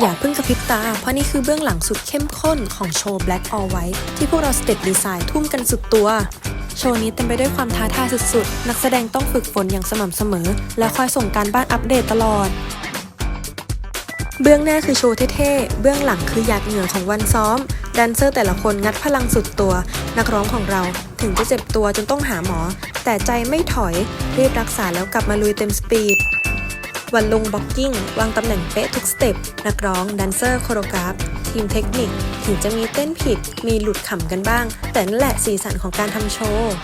อย่าเพิ่งกระพริบตา เพราะนี่คือเบื้องหลังสุดเข้มข้นของโชว์ Black All White ที่พวกเราสเต็ปดีไซน์ทุ่มกันสุดตัว โชว์นี้เต็มไปด้วยความท้าทายสุดๆ นักแสดงต้องฝึกฝนอย่างสม่ำเสมอ และคอยส่งการบ้านอัปเดตตลอด เบื้องหน้าคือโชว์เท่ๆ เบื้องหลังคือหยาดเหงื่อของวันซ้อมแดนเซอร์แต่ละคนงัดพลังสุดตัว นักร้องของเราถึงจะเจ็บตัวจนต้องหาหมอ แต่ใจไม่ถอยรีบรักษาแล้วกลับมาลุยเต็มสปีด วันลงบ็อกกิ้ง วางตำแหน่งเป๊ะทุกสเต็ป นักร้องแดนเซอร์โคโรกราฟ ทีมเทคนิค ถึงจะมีเต้นผิด มีหลุดขำกันบ้าง แต่นั่นแหละสีสันของการทำโชว์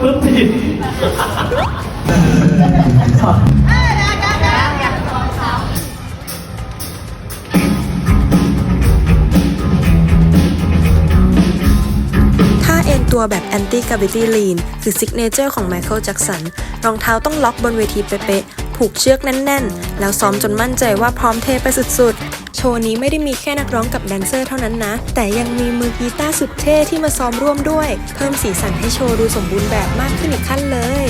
ปึ๊บผิด ตัวแบบ anti gravity lean คือซิกเนเจอร์ของ Michael Jackson รองเท้าต้องล็อกบนเวทีเป๊ะๆ ผูกเชือกแน่นๆ แล้วซ้อมจนมั่นใจว่าพร้อมเทไปสุดๆ โชว์นี้ไม่ได้มีแค่นักร้องกับแดนเซอร์เท่านั้นนะ แต่ยังมีมือกีตาร์สุดเท่ที่มาซ้อมร่วมด้วย เพิ่มสีสันให้โชว์ดูสมบูรณ์แบบมากขึ้นอีกขั้นเลย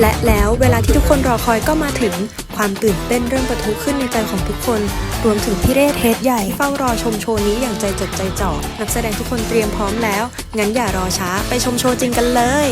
และแล้วเวลาที่ทุกคนรอคอยก็มาถึง ความตื่นเต้นเริ่มประทุขึ้นในใจของทุกคน รวมถึงพี่เรศเทสใหญ่เฝ้ารอชมโชว์นี้อย่างใจจดใจจ่อนักแสดงทุกคนเตรียมพร้อมแล้ว งั้นอย่ารอช้าไปชมโชว์จริงกันเลย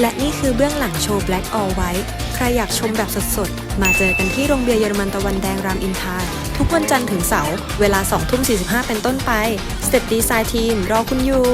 และนี่คือเบื้องหลังโชว์ Black All White ใครอยากชมแบบสดๆ มาเจอกันที่โรงเบียร์เยอรมันตะวันแดงรามอินทราทุกวันจันทร์ถึงเสาร์เวลา2ทุ่ม45 เป็นต้นไป Step Design Team รอคุณอยู่